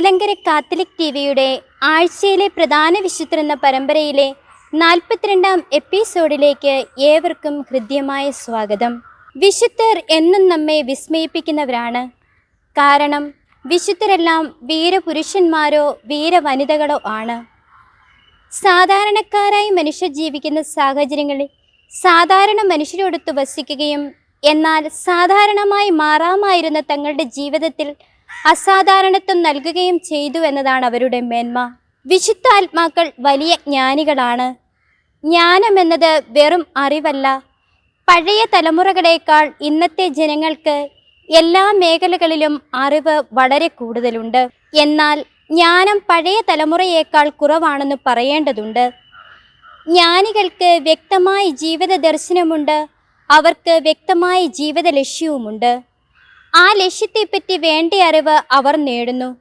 Malankara Catholic T വിയുടെ ആഴ്ചയിലെ പ്രധാന വിശുദ്ധർ എന്ന പരമ്പരയിലെ നാൽപ്പത്തിരണ്ടാം എപ്പിസോഡിലേക്ക് ഏവർക്കും ഹൃദ്യമായ സ്വാഗതം. വിശുദ്ധർ എന്നും നമ്മെ വിസ്മയിപ്പിക്കുന്നവരാണ്. കാരണം വിശുദ്ധരെല്ലാം വീരപുരുഷന്മാരോ വീരവനിതകളോ ആണ്. സാധാരണക്കാരായി മനുഷ്യർ ജീവിക്കുന്ന സാഹചര്യങ്ങളിൽ സാധാരണ മനുഷ്യരോടൊത്ത് വസിക്കുകയും എന്നാൽ സാധാരണമായി മാറാമായിരുന്ന തങ്ങളുടെ ജീവിതത്തിൽ അസാധാരണത്വം നൽകുകയും ചെയ്തു എന്നതാണ് അവരുടെ മേന്മ. വിശുദ്ധ ആത്മാക്കൾ വലിയ ജ്ഞാനികളാണ്. ജ്ഞാനം എന്നത് വെറും അറിവല്ല. പഴയ തലമുറകളേക്കാൾ ഇന്നത്തെ ജനങ്ങൾക്ക് എല്ലാ മേഖലകളിലും അറിവ് വളരെ കൂടുതലുണ്ട്. എന്നാൽ ജ്ഞാനം പഴയ തലമുറയേക്കാൾ കുറവാണെന്ന് പറയേണ്ടതുണ്ട്. ജ്ഞാനികൾക്ക് വ്യക്തമായ ജീവിത ദർശനമുണ്ട് അവർക്ക് വ്യക്തമായ ജീവിത ലക്ഷ്യവുമുണ്ട് ആ ലക്ഷ്യത്തെപ്പറ്റി വേണ്ട അറിവ് അവർ നേടുന്നു.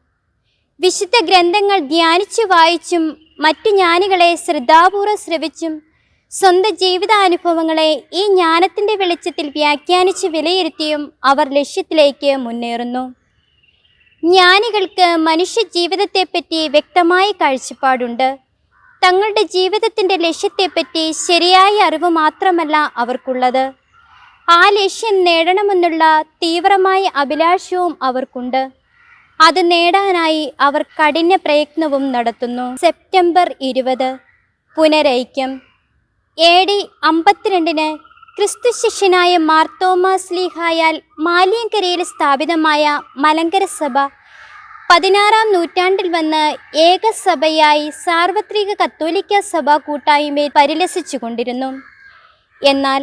വിശുദ്ധ ഗ്രന്ഥങ്ങൾ ധ്യാനിച്ചു വായിച്ചും മറ്റു ജ്ഞാനികളെ ശ്രദ്ധാപൂർവം ശ്രവിച്ചും സ്വന്തം ജീവിതാനുഭവങ്ങളെ ഈ ജ്ഞാനത്തിന്റെ വെളിച്ചത്തിൽ വ്യാഖ്യാനിച്ച് വിലയിരുത്തിയും അവർ ലക്ഷ്യത്തിലേക്ക് മുന്നേറുന്നു. ജ്ഞാനികൾക്ക് മനുഷ്യ ജീവിതത്തെപ്പറ്റി വ്യക്തമായ കാഴ്ചപ്പാടുണ്ട്. തങ്ങളുടെ ജീവിതത്തിന്റെ ലക്ഷ്യത്തെപ്പറ്റി ശരിയായ അറിവ് മാത്രമല്ല അവർക്കുള്ളത്. ആ ലക്ഷ്യം നേടണമെന്നുള്ള തീവ്രമായ അഭിലാഷവും അവർക്കുണ്ട്. അത് നേടാനായി അവർ കഠിന പ്രയത്നവും നടത്തുന്നു. സെപ്റ്റംബർ ഇരുപത്. പുനരൈക്യം. എ ഡി അമ്പത്തിരണ്ടിന് ക്രിസ്തു ശിഷ്യനായ മാർത്തോമാസ് ലീഹായാൽ മാലിയങ്കരയിൽ സ്ഥാപിതമായ മലങ്കര സഭ പതിനാറാം നൂറ്റാണ്ടിൽ വന്ന് ഏകസഭയായി സാർവത്രിക കത്തോലിക്ക സഭ കൂട്ടായ്മയിൽ പരിലസിച്ചു കൊണ്ടിരുന്നു എന്നാൽ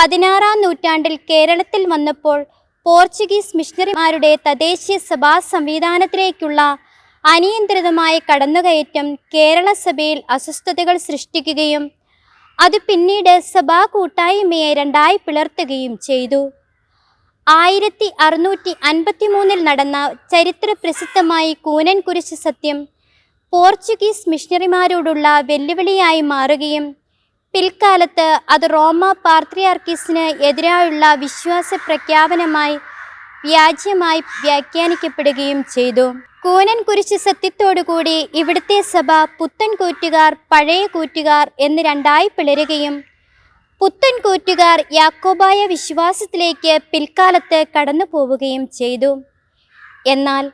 പതിനാറാം നൂറ്റാണ്ടിൽ കേരളത്തിൽ വന്നപ്പോൾ പോർച്ചുഗീസ് മിഷണറിമാരുടെ തദ്ദേശീയ സഭാ സംവിധാനത്തിലേക്കുള്ള അനിയന്ത്രിതമായ കടന്നുകയറ്റം കേരള സഭയിൽ അസ്വസ്ഥതകൾ സൃഷ്ടിക്കുകയും അത് പിന്നീട് സഭാ കൂട്ടായ്മയെ രണ്ടായി പിളർത്തുകയും ചെയ്തു. ആയിരത്തി അറുന്നൂറ്റി അൻപത്തി മൂന്നിൽ നടന്ന ചരിത്ര പ്രസിദ്ധമായി കൂനൻ കുരിശ് സത്യം പോർച്ചുഗീസ് മിഷണറിമാരോടുള്ള വെല്ലുവിളിയായി മാറുകയും പിൽക്കാലത്ത് അത് റോമ പാർത്രിയാർക്കിസിന് എതിരായുള്ള വിശ്വാസ പ്രഖ്യാപനമായി വ്യാജ്യമായി വ്യാഖ്യാനിക്കപ്പെടുകയും ചെയ്തു. കൂനൻ കുരിശ് സത്യത്തോടുകൂടി ഇവിടുത്തെ സഭ പുത്തൻ കൂറ്റുകാർ പഴയ കൂറ്റുകാർ എന്ന് രണ്ടായി പിളരുകയും പുത്തൻ കൂറ്റുകാർ യാക്കോബായ വിശ്വാസത്തിലേക്ക് പിൽക്കാലത്ത് കടന്നു പോവുകയും ചെയ്തു. എന്നാൽ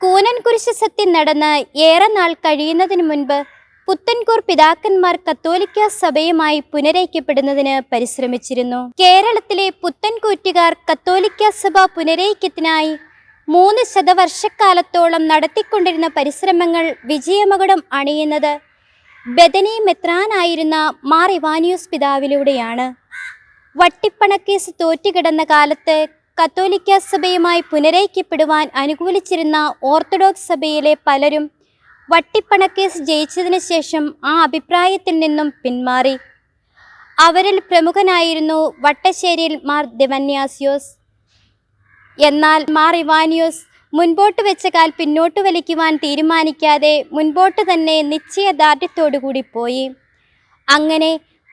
കൂനൻ കുരിശ് സത്യം നടന്ന് ഏറെ നാൾ കഴിയുന്നതിന് മുൻപ് പുത്തൻകൂർ പിതാക്കന്മാർ കത്തോലിക്ക സഭയുമായി പുനരൈക്യപ്പെടുന്നതിന് പരിശ്രമിച്ചിരുന്നു. കേരളത്തിലെ പുത്തൻകൂറ്റുകാർ കത്തോലിക്ക സഭ പുനരൈക്യത്തിനായി മൂന്ന് ശതവർഷക്കാലത്തോളം നടത്തിക്കൊണ്ടിരുന്ന പരിശ്രമങ്ങൾ വിജയമകടം അണിയുന്നത് ബദനി മെത്രാനായിരുന്ന മാർ ഇവാനിയോസ് പിതാവിലൂടെയാണ്. വട്ടിപ്പണക്കേസ് തോറ്റുകിടന്ന കാലത്ത് കത്തോലിക്ക സഭയുമായി പുനരൈക്യപ്പെടുവാൻ അനുകൂലിച്ചിരുന്ന ഓർത്തഡോക്സ് സഭയിലെ പലരും വട്ടിപ്പണക്കേസ് ജയിച്ചതിന് ശേഷം ആ അഭിപ്രായത്തിൽ നിന്നും പിന്മാറി. അവരിൽ പ്രമുഖനായിരുന്നു വട്ടശ്ശേരിയിൽ മാർ ദിവന്യാസിയോസ്. എന്നാൽ മാർ ഇവാനിയോസ് മുൻപോട്ട് വെച്ച കാൽ പിന്നോട്ട് വലിക്കുവാൻ തീരുമാനിക്കാതെ മുൻപോട്ട് തന്നെ നിശ്ചയദാർഢ്യത്തോടുകൂടി പോയി. അങ്ങനെ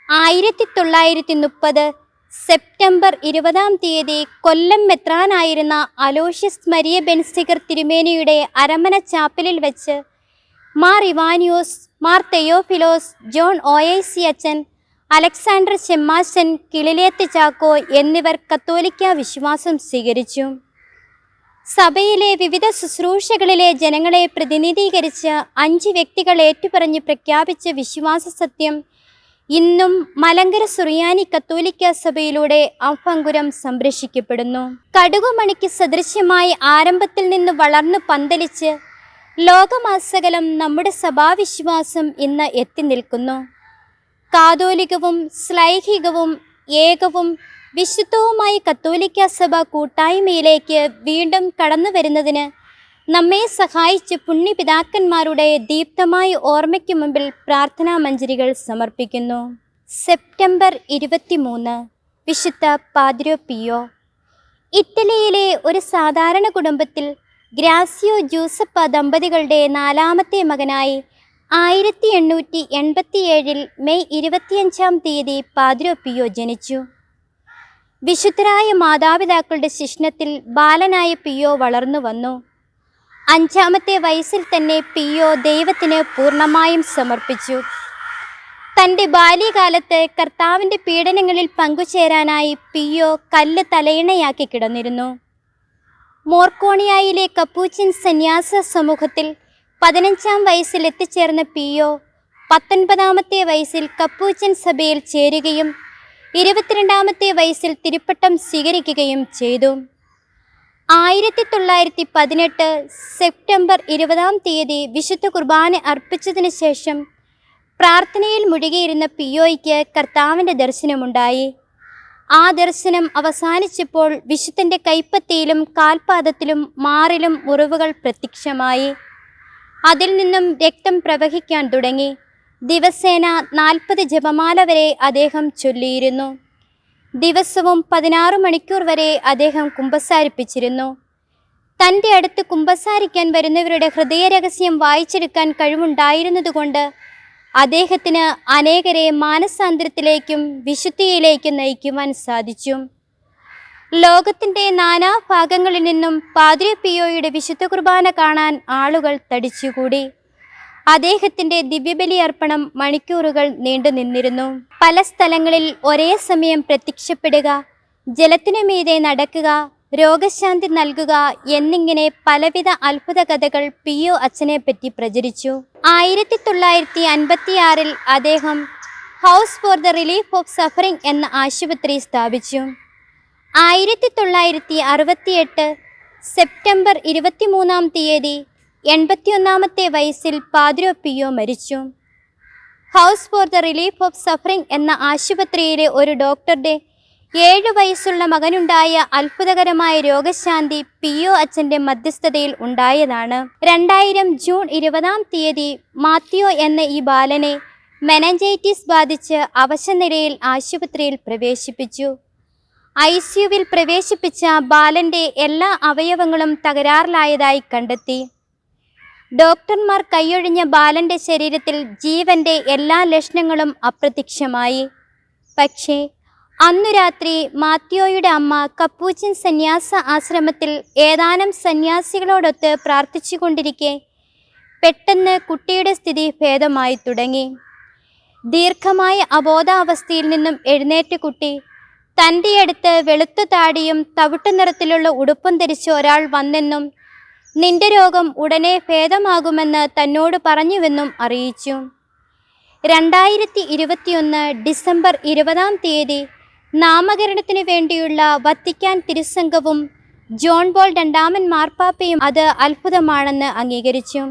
ആയിരത്തി തൊള്ളായിരത്തി മുപ്പത് സെപ്റ്റംബർ ഇരുപതാം തീയതി കൊല്ലം മെത്രാനായിരുന്ന അലോഷ്യസ് മരിയ ബെൻസിഗർ തിരുമേനിയുടെ അരമന ചാപ്പലിൽ വെച്ച് Mar Ivanios Mar Theophilos John O I C അച്ഛൻ അലക്സാണ്ടർ ചെമ്മാശൻ കിളിലേത്ത് ചാക്കോ എന്നിവർ കത്തോലിക്ക വിശ്വാസം സ്വീകരിച്ചു. സഭയിലെ വിവിധ ശുശ്രൂഷകളിലെ ജനങ്ങളെ പ്രതിനിധീകരിച്ച് അഞ്ച് വ്യക്തികൾ ഏറ്റുപറഞ്ഞ് പ്രഖ്യാപിച്ച വിശ്വാസ സത്യം ഇന്നും മലങ്കര സുറിയാനി കത്തോലിക്ക സഭയിലൂടെ അഫങ്കുരം സംരക്ഷിക്കപ്പെടുന്നു. കടുകുമണിക്ക് സദൃശ്യമായി ആരംഭത്തിൽ നിന്ന് വളർന്നു പന്തലിച്ച് ലോകമാസകലം നമ്മുടെ സഭാവിശ്വാസം ഇന്ന് എത്തി നിൽക്കുന്നു. കാതോലികവും ശ്ലൈഹികവും ഏകവും വിശുദ്ധവുമായ കത്തോലിക്ക സഭ കൂട്ടായ്മയിലേക്ക് വീണ്ടും കടന്നു വരുന്നതിന് നമ്മെ സഹായിച്ച് പുണ്യപിതാക്കന്മാരുടെ ദീപ്തമായ ഓർമ്മയ്ക്ക് മുമ്പിൽ പ്രാർത്ഥനാ മഞ്ജരികൾ സമർപ്പിക്കുന്നു. സെപ്റ്റംബർ ഇരുപത്തിമൂന്ന് വിശുദ്ധ പാദ്രോ പിയോ. ഇറ്റലിയിലെ ഒരു സാധാരണ കുടുംബത്തിൽ ഗ്രാസിയോ ജൂസപ്പ ദമ്പതികളുടെ നാലാമത്തെ മകനായി ആയിരത്തി എണ്ണൂറ്റി എൺപത്തിയേഴിൽ മെയ് ഇരുപത്തിയഞ്ചാം തീയതി പാദ്രോ പിയോ ജനിച്ചു. വിശുദ്ധരായ മാതാപിതാക്കളുടെ ശിഷ്ണത്തിൽ ബാലനായ പിയോ വളർന്നു വന്നു. അഞ്ചാമത്തെ വയസ്സിൽ തന്നെ പിയോ ദൈവത്തിന് പൂർണമായും സമർപ്പിച്ചു. തന്റെ ബാല്യകാലത്ത് കർത്താവിന്റെ പീഡനങ്ങളിൽ പങ്കുചേരാനായി പിയോ കല്ല് തലയിണയാക്കി കിടന്നിരുന്നു. മോർക്കോണിയായിലെ കപ്പൂച്ചിൻ സന്യാസ സമൂഹത്തിൽ പതിനഞ്ചാം വയസ്സിൽ എത്തിച്ചേർന്ന പിയോ പത്തൊൻപതാമത്തെ വയസ്സിൽ കപ്പൂച്ചിൻ സഭയിൽ ചേരുകയും ഇരുപത്തിരണ്ടാമത്തെ വയസ്സിൽ തിരുപ്പട്ടം സ്വീകരിക്കുകയും ചെയ്തു. ആയിരത്തി തൊള്ളായിരത്തി പതിനെട്ട് സെപ്റ്റംബർ ഇരുപതാം തീയതി വിശുദ്ധ കുർബാന അർപ്പിച്ചതിന് ശേഷം പ്രാർത്ഥനയിൽ മുഴുകിയിരുന്ന പിയോയ്ക്ക് കർത്താവിന്റെ ദർശനമുണ്ടായി. ആ ദർശനം അവസാനിച്ചപ്പോൾ വിശുദ്ധന്റെ കൈപ്പത്തിയിലും കാൽപാദത്തിലും മാറിലും മുറിവുകൾ പ്രത്യക്ഷമായി. അതിൽ നിന്നും രക്തം പ്രവഹിക്കാൻ തുടങ്ങി. ദിവസേന നാൽപ്പത് ജപമാല വരെ അദ്ദേഹം ചൊല്ലിയിരുന്നു. ദിവസവും പതിനാറ് മണിക്കൂർ വരെ അദ്ദേഹം കുമ്പസാരിപ്പിച്ചിരുന്നു. തന്റെ അടുത്ത് കുമ്പസാരിക്കാൻ വരുന്നവരുടെ ഹൃദയരഹസ്യം വായിച്ചെടുക്കാൻ കഴിവുണ്ടായിരുന്നതുകൊണ്ട് അദ്ദേഹത്തിന് അനേകരെ മാനസാന്തരത്തിലേക്കും വിശുദ്ധിയിലേക്കും നയിക്കുവാൻ സാധിച്ചു. ലോകത്തിന്റെ നാനാഭാഗങ്ങളിൽ നിന്നും പാദ്രി പിയോയുടെ വിശുദ്ധ കുർബാന കാണാൻ ആളുകൾ തടിച്ചുകൂടി. അദ്ദേഹത്തിന്റെ ദിവ്യബലി അർപ്പണം മണിക്കൂറുകൾ നീണ്ടു നിന്നിരുന്നു. പല സ്ഥലങ്ങളിൽ ഒരേ സമയം പ്രത്യക്ഷപ്പെടുക ജലത്തിനു മീതെ നടക്കുക രോഗശാന്തി നൽകുക എന്നിങ്ങനെ പലവിധ അത്ഭുത കഥകൾ പിയോ അച്ഛനെ പറ്റി പ്രചരിച്ചു. ആയിരത്തി തൊള്ളായിരത്തി അൻപത്തിയാറിൽ അദ്ദേഹം house for the relief of suffering എന്ന ആശുപത്രി സ്ഥാപിച്ചു. ആയിരത്തി തൊള്ളായിരത്തി അറുപത്തിയെട്ട് സെപ്റ്റംബർ ഇരുപത്തിമൂന്നാം തീയതി എൺപത്തിയൊന്നാമത്തെ വയസ്സിൽ പാദ്രോ പിയോ മരിച്ചു. House for the relief of suffering എന്ന ആശുപത്രിയിലെ ഒരു ഡോക്ടറുടെ ഏഴു വയസ്സുള്ള മകനുണ്ടായ അത്ഭുതകരമായ രോഗശാന്തി പി ഒ അച്ഛന്റെ മധ്യസ്ഥതയിൽ ഉണ്ടായതാണ്. രണ്ടായിരം ജൂൺ ഇരുപതാം തീയതി മാത്യോ എന്ന ഈ ബാലനെ മെനഞ്ചൈറ്റിസ് ബാധിച്ച് അവശനിലയിൽ ആശുപത്രിയിൽ പ്രവേശിപ്പിച്ചു. ഐ സിയുവിൽ പ്രവേശിപ്പിച്ച ബാലന്റെ എല്ലാ അവയവങ്ങളും തകരാറിലായതായി കണ്ടെത്തി. ഡോക്ടർമാർ കൈയൊഴിഞ്ഞ ബാലന്റെ ശരീരത്തിൽ ജീവന്റെ എല്ലാ ലക്ഷണങ്ങളും അപ്രത്യക്ഷമായി. പക്ഷേ അന്നു രാത്രി മാത്യോയുടെ അമ്മ കപ്പൂച്ചിൻ സന്യാസ ആശ്രമത്തിൽ ഏതാനും സന്യാസികളോടൊത്ത് പ്രാർത്ഥിച്ചുകൊണ്ടിരിക്കെ പെട്ടെന്ന് കുട്ടിയുടെ സ്ഥിതി ഭേദമായി തുടങ്ങി. ദീർഘമായ അബോധാവസ്ഥയിൽ നിന്നും എഴുന്നേറ്റ് കുട്ടി തന്റെ അടുത്ത് വെളുത്ത താടിയും തവിട്ടു നിറത്തിലുള്ള ഉടുപ്പും ധരിച്ച ഒരാൾ വന്നെന്നും നിന്റെ രോഗം ഉടനെ ഭേദമാകുമെന്ന് തന്നോട് പറഞ്ഞുവെന്നും അറിയിച്ചു. രണ്ടായിരത്തി ഇരുപത്തിയൊന്ന് ഡിസംബർ ഇരുപതാം തീയതി നാമകരണത്തിന് വേണ്ടിയുള്ള വത്തിക്കാൻ തിരുസംഘവും ജോൺ ബോൾ രണ്ടാമൻ മാർപ്പാപ്പയും അത് അത്ഭുതമാണെന്ന് അംഗീകരിച്ചു.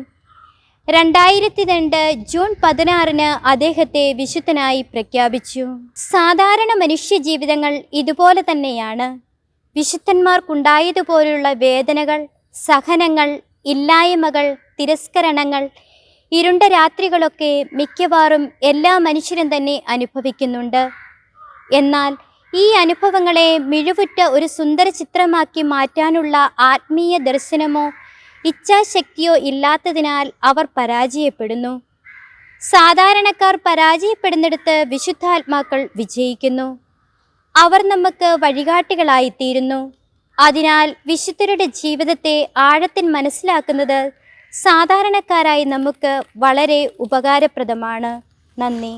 രണ്ടായിരത്തി രണ്ട് ജൂൺ പതിനാറിന് അദ്ദേഹത്തെ വിശുദ്ധനായി പ്രഖ്യാപിച്ചു. സാധാരണ മനുഷ്യജീവിതങ്ങൾ ഇതുപോലെ തന്നെയാണ്. വിശുദ്ധന്മാർക്കുണ്ടായതുപോലുള്ള വേദനകൾ സഹനങ്ങൾ ഇല്ലായ്മകൾ തിരസ്കരണങ്ങൾ ഇരുണ്ട രാത്രികളൊക്കെ മിക്കവാറും എല്ലാ മനുഷ്യരും തന്നെ അനുഭവിക്കുന്നുണ്ട്. എന്നാൽ ഈ അനുഭവങ്ങളെ മിഴിവുറ്റ ഒരു സുന്ദര ചിത്രമാക്കി മാറ്റാനുള്ള ആത്മീയ ദർശനമോ ഇച്ഛാശക്തിയോ ഇല്ലാത്തതിനാൽ അവർ പരാജയപ്പെടുന്നു. സാധാരണക്കാർ പരാജയപ്പെടുന്നിടത്ത് വിശുദ്ധാത്മാക്കൾ വിജയിക്കുന്നു. അവർ നമുക്ക് വഴികാട്ടികളായിത്തീരുന്നു അതിനാൽ വിശുദ്ധരുടെ ജീവിതത്തെ ആഴത്തിൽ മനസ്സിലാക്കുന്നത് സാധാരണക്കാരായി നമുക്ക് വളരെ ഉപകാരപ്രദമാണ്. നന്ദി.